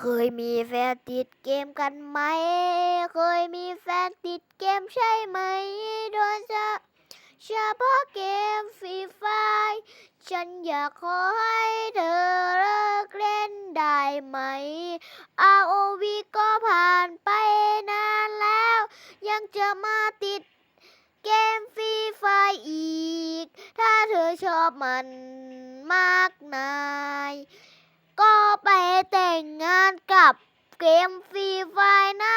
เคยมีแฟนติดเกมกันไหม เคยมีแฟนติดเกมใช่ไหม โดยจะเฉพาะเกมฟรีไฟ ฉันอยากขอให้เธอเลิกเล่นได้ไหม ROV ก็ผ่านไปนานแล้ว ยังจะมาติดเกมฟรีไฟอีก ถ้าเธอชอบมันมากนาย เกมฟรีไฟหน้า